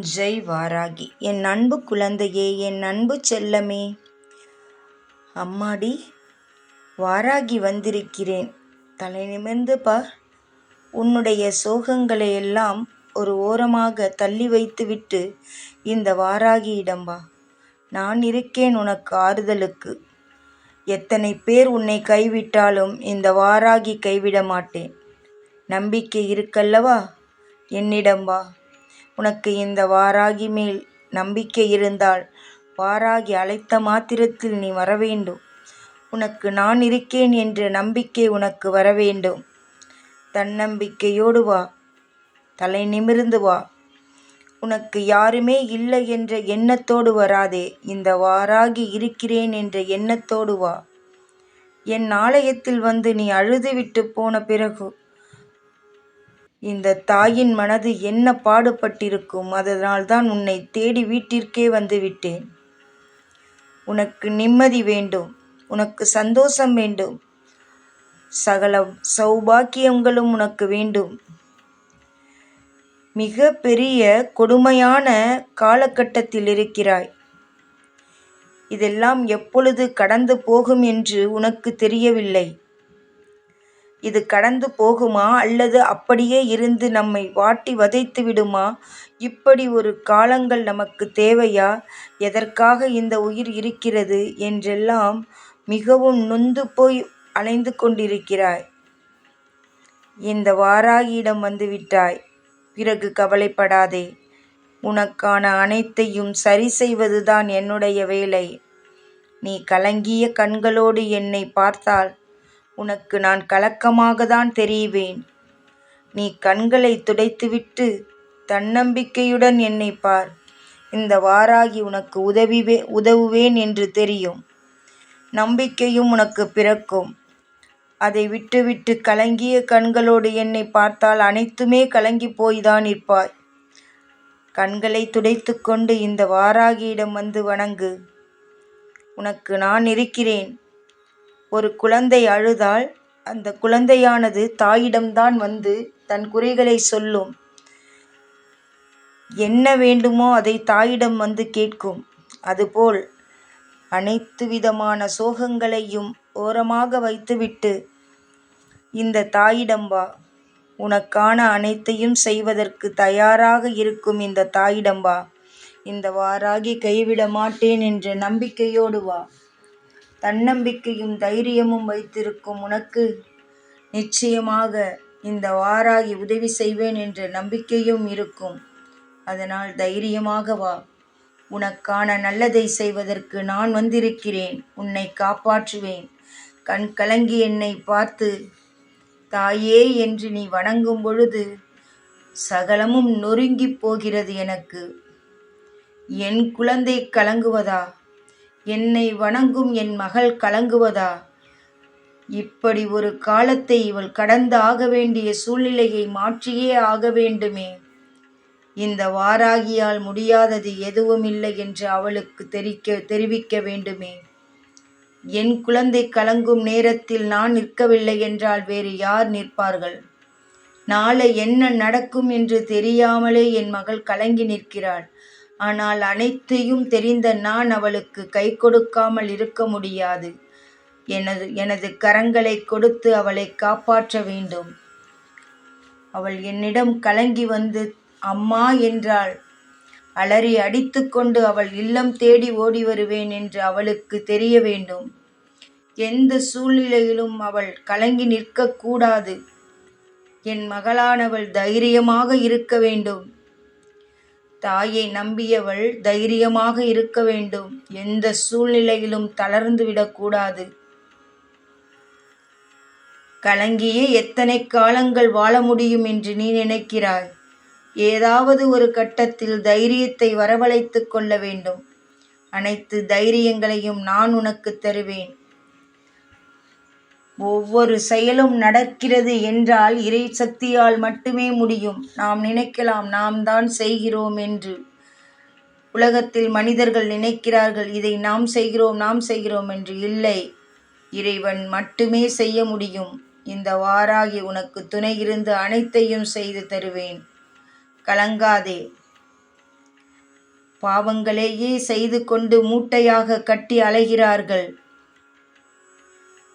ஜெய் வாராகி என் அன்பு குழந்தையே என் அன்பு செல்லமே. அம்மாடி வாராகி வந்திருக்கிறேன். தலை நிமிர்ந்து பார். உன்னுடைய சோகங்களை எல்லாம் ஒரு ஓரமாக தள்ளி வைத்துவிட்டு இந்த வாராகியிடம் வா. நான் இருக்கேன் உனக்கு ஆறுதலுக்கு. எத்தனை பேர் உன்னை கைவிட்டாலும் இந்த வாராகி கைவிட மாட்டேன் நம்பிக்கை இருக்கல்லவா? என்னிடம் வா. உனக்கு இந்த வாராகி மேல் நம்பிக்கை இருந்தால் வாராகி அழைத்த மாத்திரத்தில் நீ வரவேண்டும். உனக்கு நான் இருக்கேன் என்ற நம்பிக்கை உனக்கு வரவேண்டும். தன்னம்பிக்கையோடு வா. தலை நிமிர்ந்து வா. உனக்கு யாருமே இல்லை என்ற எண்ணத்தோடு வராதே. இந்த வாராகி இருக்கிறேன் என்ற எண்ணத்தோடு வா. என் ஆலயத்தில் வந்து நீ அழுதுவிட்டு போன பிறகு இந்த தாயின் மனது என்ன பாடுபட்டிருக்கும் அதனால்தான் உன்னை தேடி வீட்டிற்கே வந்து விட்டேன். உனக்கு நிம்மதி வேண்டும். உனக்கு சந்தோஷம் வேண்டும். சகல சௌபாக்கியங்களும் உனக்கு வேண்டும். மிக பெரிய கொடுமையான காலகட்டத்தில் இருக்கிறாய். இதெல்லாம் எப்பொழுது கடந்து போகும் என்று உனக்கு தெரியவில்லை. இது கடந்து போகுமா? அல்லது அப்படியே இருந்து நம்மை வாட்டி வதைத்து விடுமா? இப்படி ஒரு காலங்கள் நமக்கு தேவையா? எதற்காக இந்த உயிர் இருக்கிறது? என்றெல்லாம் மிகவும் நொந்து போய் அலைந்து கொண்டிருக்கிறாய். இந்த வாராகியிடம் வந்துவிட்டாய் பிறகு கவலைப்படாதே. உனக்கான அனைத்தையும் சரி செய்வதுதான் என்னுடைய வேலை. நீ கலங்கிய கண்களோடு என்னை பார்த்தால் உனக்கு நான் கலக்கமாக தான் தெரிவேன். நீ கண்களை துடைத்துவிட்டு தன்னம்பிக்கையுடன் என்னை பார். இந்த வாராகி உனக்கு உதவிவே உதவுவேன் என்று தெரியும். நம்பிக்கையும் உனக்கு பிறக்கும். அதை விட்டுவிட்டு கலங்கிய கண்களோடு என்னை பார்த்தால் அனைத்துமே கலங்கி போய்தான் இருப்பாய். கண்களை துடைத்து கொண்டு இந்த வாராகியிடம் வந்து வணங்கு. உனக்கு நான் இருக்கிறேன். ஒரு குழந்தை அழுதால் அந்த குழந்தையானது தாயிடம்தான் வந்து தன் குறைகளை சொல்லும். என்ன வேண்டுமோ அதை தாயிடம் வந்து கேட்கும். அதுபோல் அனைத்து விதமான சோகங்களையும் ஓரமாக வைத்துவிட்டு இந்த தாயிடம் வா. உனக்கான அனைத்தையும் செய்வதற்கு தயாராக இருக்கும் இந்த தாயிடம் வா. இந்த வாராகி கைவிட மாட்டேன் என்ற நம்பிக்கையோடு வா. தன்னம்பிக்கையும் தைரியமும் வைத்திருக்கும் உனக்கு நிச்சயமாக இந்த வாராகி உதவி செய்வேன் என்ற நம்பிக்கையும் இருக்கும். அதனால் தைரியமாக வா. உனக்கான நல்லதை செய்வதற்கு நான் வந்திருக்கிறேன். உன்னை காப்பாற்றுவேன். கண் கலங்கி என்னை பார்த்து தாயே என்று நீ வணங்கும் பொழுது சகலமும் நொறுங்கி போகிறது எனக்கு. என் குழந்தை கலங்குவதா? என்னை வணங்கும் என் மகள் கலங்குவதா? இப்படி ஒரு காலத்தை இவள் கடந்து ஆக வேண்டிய சூழ்நிலையை மாற்றியே ஆக வேண்டுமே. இந்த வாராகியால் முடியாதது எதுவும் இல்லை என்று அவளுக்கு தெரிக்க தெரிவிக்க வேண்டுமே. என் குழந்தை கலங்கும் நேரத்தில் நான் நிற்கவில்லை என்றால் வேறு யார் நிற்பார்கள்? நாளை என்ன நடக்கும் என்று தெரியாமலே என் மகள் கலங்கி நிற்கிறாள். ஆனால் அனைத்தையும் தெரிந்த நான் அவளுக்கு கை கொடுக்காமல் இருக்க முடியாது. எனது எனது கரங்களை கொடுத்து அவளை காப்பாற்ற வேண்டும். அவள் என்னிடம் கலங்கி வந்து அம்மா என்றாள். அலறி அடித்துக்கொண்டு அவள் இல்லம் தேடி ஓடி வருவேன் என்று அவளுக்கு தெரிய வேண்டும். எந்த சூழ்நிலையிலும் அவள் கலங்கி நிற்கக்கூடாது என் மகளானவள் தைரியமாக இருக்க வேண்டும். தாயை நம்பியவள் தைரியமாக இருக்க வேண்டும். எந்த சூழ்நிலையிலும் தளர்ந்து விடக்கூடாது கலங்கியே எத்தனை காலங்கள் வாழ முடியும் என்று நீ நினைக்கிறாய்? ஏதாவது ஒரு கட்டத்தில் தைரியத்தை வரவழைத்துக் கொள்ள வேண்டும். அனைத்து தைரியங்களையும் நான் உனக்கு தருவேன். ஒவ்வொரு செயலும் நடக்கிறது என்றால் இறை சக்தியால் மட்டுமே முடியும். நாம் நினைக்கலாம் நாம் தான் செய்கிறோம் என்று. உலகத்தில் மனிதர்கள் நினைக்கிறார்கள் இதை நாம் செய்கிறோம் நாம் செய்கிறோம் என்று. இல்லை இறைவன் மட்டுமே செய்ய முடியும். இந்த வாராகி உனக்கு துணை இருந்து அனைத்தையும் செய்து தருவேன். கலங்காதே. பாவங்களையே செய்து கொண்டு மூட்டையாக கட்டி அலைகிறார்கள்.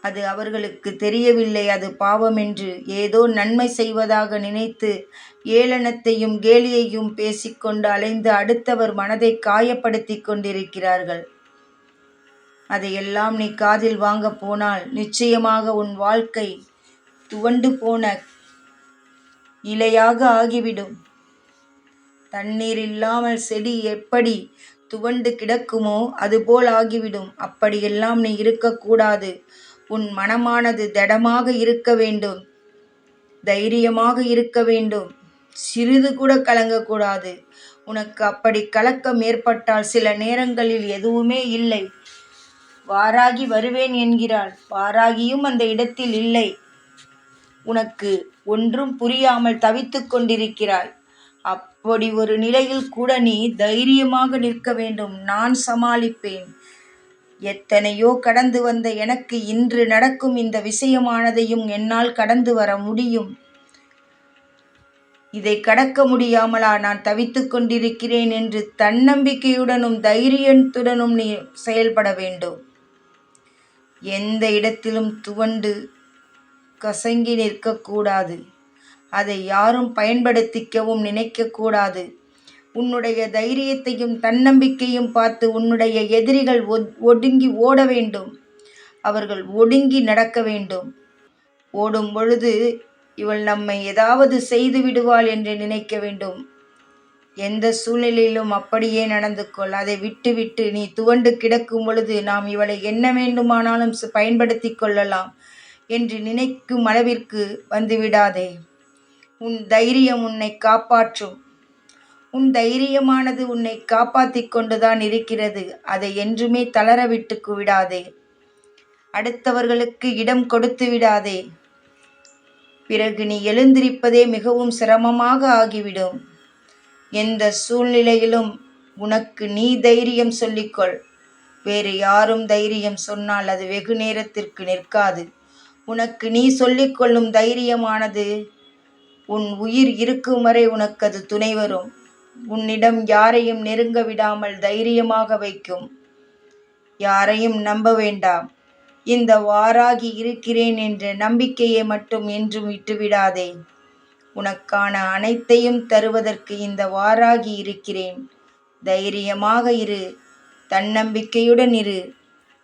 அது அவர்களுக்கு தெரியவில்லை. அது பாவமென்று ஏதோ நன்மை செய்வதாக நினைத்து ஏளனத்தையும் கேலியையும் பேசிக்கொண்டு அலைந்து அடுத்தவர் மனதை காயப்படுத்தி கொண்டிருக்கிறார்கள். அதையெல்லாம் நீ காதில் வாங்க போனால் நிச்சயமாக உன் வாழ்க்கை துவண்டு போன இலையாக ஆகிவிடும். தண்ணீர் இல்லாமல் செடி எப்படி துவண்டு கிடக்குமோ அதுபோல் ஆகிவிடும். அப்படியெல்லாம் நீ இருக்கக்கூடாது. உன் மனமானது திடமாக இருக்க வேண்டும். தைரியமாக இருக்க வேண்டும். சிறிது கூட கலங்கக்கூடாது. உனக்கு அப்படி கலக்கம் ஏற்பட்டால் சில நேரங்களில் எதுவுமே இல்லை. வாராகி வருவேன் என்கிறாள். வாராகியும் அந்த இடத்தில் இல்லை. உனக்கு ஒன்றும் புரியாமல் தவித்துக் கொண்டிருக்கிறாய். அப்படி ஒரு நிலையில் கூட நீ தைரியமாக நிற்க வேண்டும். நான் சமாளிப்பேன். எத்தனையோ கடந்து வந்த எனக்கு இன்று நடக்கும் இந்த விஷயமானதையும் என்னால் கடந்து வர முடியும். இதை கடக்க முடியாமலா நான் தவித்துக் கொண்டிருக்கிறேன் என்று தன்னம்பிக்கையுடனும் தைரியத்துடனும் நீ செயல்பட வேண்டும். எந்த இடத்திலும் துவண்டு கசங்கி நிற்கக்கூடாது. அதை யாரும் பயன்படுத்திக்கவும் நினைக்கக்கூடாது. உன்னுடைய தைரியத்தையும் தன்னம்பிக்கையும் பார்த்து உன்னுடைய எதிரிகள் ஒடுங்கி ஓட வேண்டும். அவர்கள் ஒடுங்கி நடக்க வேண்டும். ஓடும் பொழுது இவள் நம்மை ஏதாவது செய்து விடுவாள் என்று நினைக்க வேண்டும். எந்த சூழ்நிலையிலும் அப்படியே நடந்து கொள். அதை விட்டுவிட்டு நீ துவண்டு கிடக்கும் பொழுது நாம் இவளை என்ன வேண்டுமானாலும் பயன்படுத்தி கொள்ளலாம் என்று நினைக்கும் அளவிற்கு வந்துவிடாதே உன் தைரியம் உன்னை காப்பாற்றும். உன் தைரியமானது உன்னை காப்பாத்தி கொண்டுதான் இருக்கிறது. அதை என்றுமே தளர விட்டு விடாதே அடுத்தவர்களுக்கு இடம் கொடுத்து விடாதே. பிறகு நீ எழுந்திருப்பதே மிகவும் சிரமமாக ஆகிவிடும். எந்த சூழ்நிலையிலும் உனக்கு நீ தைரியம் சொல்லிக்கொள். வேறு யாரும் தைரியம் சொன்னால் அது வெகு நேரத்திற்கு நிற்காது. உனக்கு நீ சொல்லிக்கொள்ளும் தைரியமானது உன் உயிர் இருக்கும் வரை உனக்கு அது துணை வரும். உன்னிடம் யாரையும் நெருங்க விடாமல் தைரியமாக வைக்கும். யாரையும் நம்ப வேண்டாம். இந்த வாராகி இருக்கிறேன் என்ற நம்பிக்கையை மட்டும் என்றும் விட்டுவிடாதே. உனக்கான அனைத்தையும் தருவதற்கு இந்த வாராகி இருக்கிறேன். தைரியமாக இரு. தன்னம்பிக்கையுடன் இரு.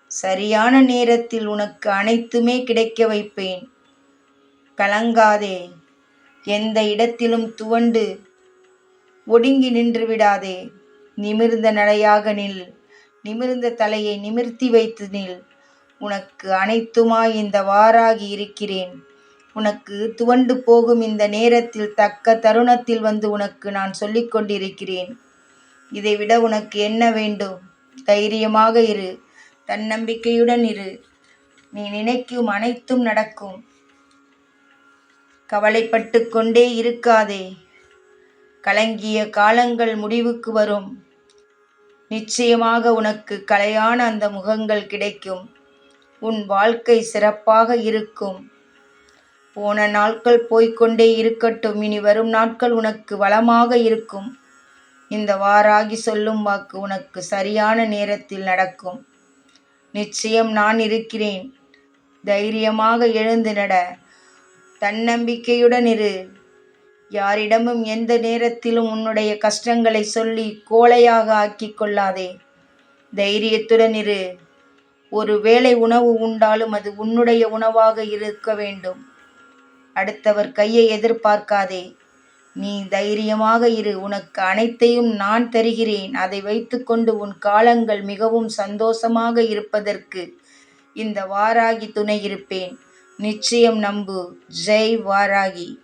சரியான நேரத்தில் உனக்கு அனைத்துமே கிடைக்க வைப்பேன். கலங்காதே. எந்த இடத்திலும் துவண்டு ஒடுங்கி நின்று விடாதே நிமிர்ந்த நடையாக நில். நிமிர்ந்த தலையை நிமிர்த்தி வைத்து நில். உனக்கு அனைத்துமாய் இந்த வாராகி இருக்கிறேன். உனக்கு துவண்டு போகும் இந்த நேரத்தில் தக்க தருணத்தில் வந்து உனக்கு நான் சொல்லிக் கொண்டிருக்கிறேன். இதைவிட உனக்கு என்ன வேண்டும்? தைரியமாக இரு. தன்னம்பிக்கையுடன் இரு. நீ நினைக்கும் அனைத்தும் நடக்கும். கவலைப்பட்டு கொண்டே இருக்காதே. கலங்கிய காலங்கள் முடிவுக்கு வரும். நிச்சயமாக உனக்கு கலையான அந்த முகங்கள் கிடைக்கும். உன் வாழ்க்கை சிறப்பாக இருக்கும். போன நாட்கள் போய்கொண்டே இருக்கட்டும். இனி வரும் நாட்கள் உனக்கு வளமாக இருக்கும். இந்த வாராகி சொல்லும் வாக்கு உனக்கு சரியான நேரத்தில் நடக்கும். நிச்சயம் நான் இருக்கிறேன். தைரியமாக எழுந்து நட. தன்னம்பிக்கையுடன் இரு. யாரிடமும் எந்த நேரத்திலும் உன்னுடைய கஷ்டங்களை சொல்லி கோழையாக ஆக்கி கொள்ளாதே. தைரியத்துடன் இரு. ஒரு வேளை உணவு உண்டாலும் அது உன்னுடைய உணவாக இருக்க வேண்டும். அடுத்தவர் கையை எதிர்பார்க்காதே. நீ தைரியமாக இரு. உனக்கு அனைத்தையும் நான் தருகிறேன். அதை வைத்துக்கொண்டு உன் காலங்கள் மிகவும் சந்தோஷமாக இருப்பதற்கு இந்த வாராகி துணை இருப்பேன். நிச்சயம் நம்பு. ஜெய் வாராகி.